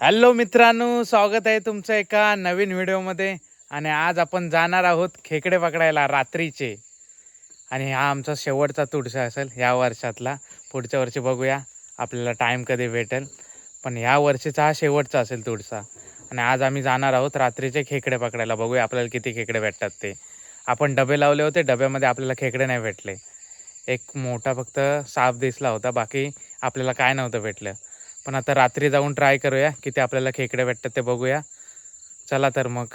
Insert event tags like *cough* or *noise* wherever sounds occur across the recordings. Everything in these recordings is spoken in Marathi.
हॅलो मित्रांनो स्वागत आहे तुमचं एका नवीन व्हिडिओमध्ये. आणि आज आपण जाणार आहोत खेकडे पकडायला रात्रीचे. आणि हा आमचा शेवटचा तुडसा असेल या वर्षातला. पुढच्या वर्षी बघूया आपल्याला टाईम कधी भेटेल. पण ह्या वर्षीचा हा शेवटचा असेल तुडसा. आणि आज आम्ही जाणार आहोत रात्रीचे खेकडे पकडायला. बघूया आपल्याला किती खेकडे भेटतात ते. आपण डबे लावले होते डब्यामध्ये आपल्याला खेकडे नाही भेटले. एक मोठा फक्त साप दिसला होता. बाकी आपल्याला काय नव्हतं भेटलं. पण आता रात्री जाऊन ट्राय करूया किती आपल्याला खेकडे भेटतात ते बघूया. चला तर मग.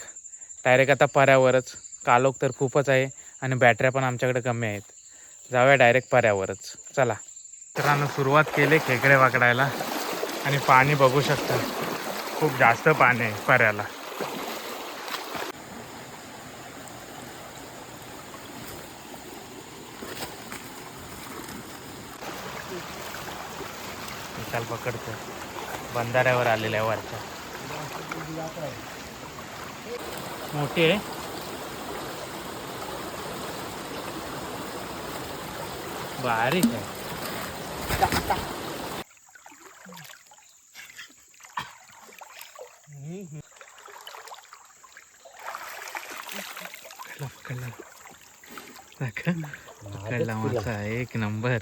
डायरेक्ट आता पर्यावरच. कालोख तर खूपच आहे आणि बॅटऱ्या पण आमच्याकडे कमी आहेत. जाऊया डायरेक्ट पर्यावरच. चला. मित्रांनो सुरुवात केली खेकडे वाकडायला. आणि पाणी बघू शकता. खूप जास्त पाणी आहे पर्याला. विशाल पकडतो बंधाऱ्यावर आलेल्या आहे वरच्या. मोठी आहे. बारीक आहे. पकडला. पकडला मासा एक नंबर.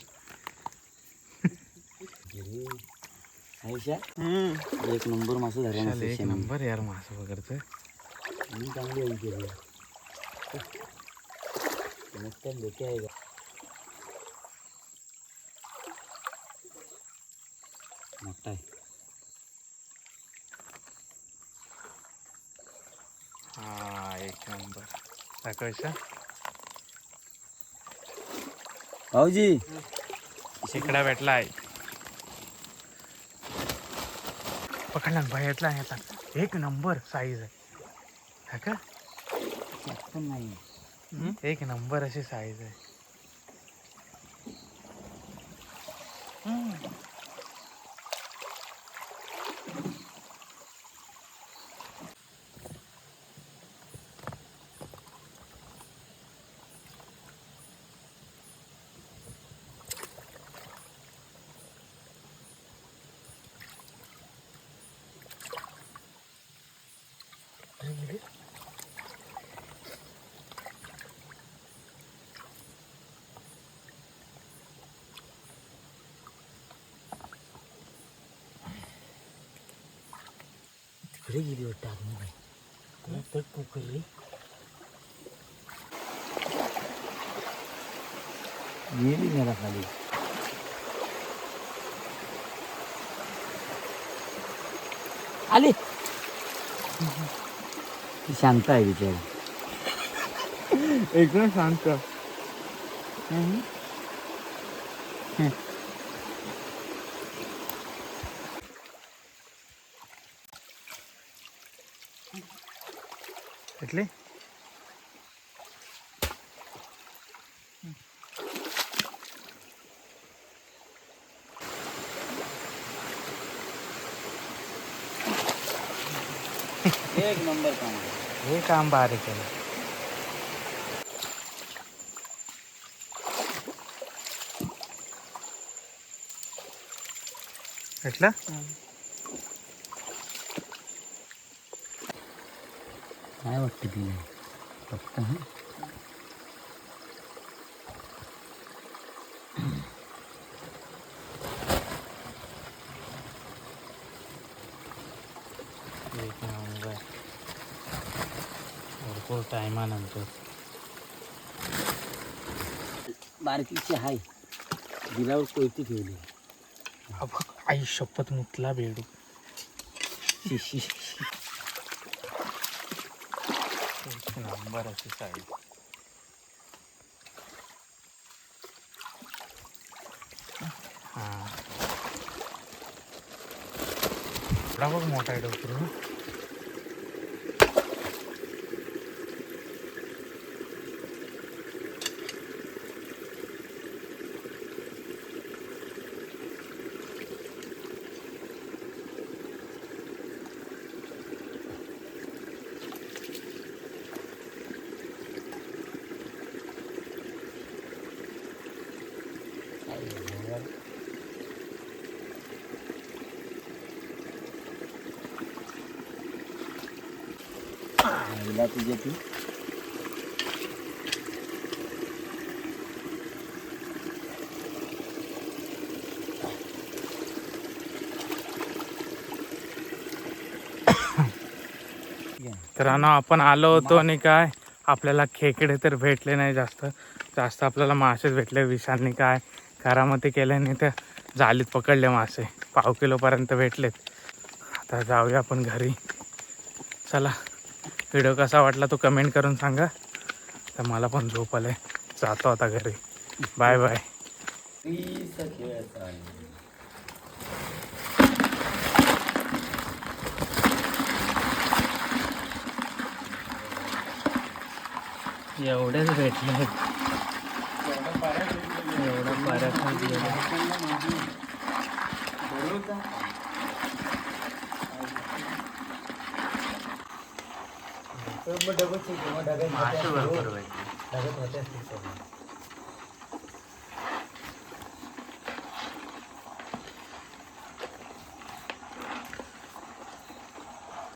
एक नंबर मासा धरला एक. नंबर यार मासा पकडतोय मी चांगली होईल केली मस्त डोके आहे का मोठा आहे. हा एक नंबर. दाखव विशाल भाऊजी. शेकडा भेटला आहे पकडला ना बाहेर येतला येतला एक नंबर साईज आहे. हा का? पण नाही एक नंबर अशी साईज आहे. तिकडे गेली वाटतं तुला तट कुकर गेली मला खाली आले ती शांत आहे बिचारी. *laughs* एकदम शांत. भेटले. एक नंबर काम. हे काम बारीक आहे. भेटला? काय वाटतं तिला फक्त हा? भरपूर टायमानंतर बारकीची हाय. दिलावर कोयती ठेवली. आई शपथ मुतला बेडू. शिशी *laughs* एक नंबर अशी साईड हा. एवढा बघ मोठा आहे डोकरू. आईला तुझ्या ती मित्रांनो आपण आलो होतो आणि काय आपल्याला खेकडे तर भेटले नाही जास्त. जास्त आपल्याला मासेच भेटले विषांनी काय. करामती केल्याने तर जालीत पकडले मासे. पाव किलोपर्यंत भेटलेत. आता जाऊया आपण घरी. चला व्हिडिओ कसा वाटला तो कमेंट करून सांगा. तर मला पण झोप आलंय जातो आता घरी. Bye bye. एवढेच भेटले एवढा बऱ्याच मासे भरपूर भेटले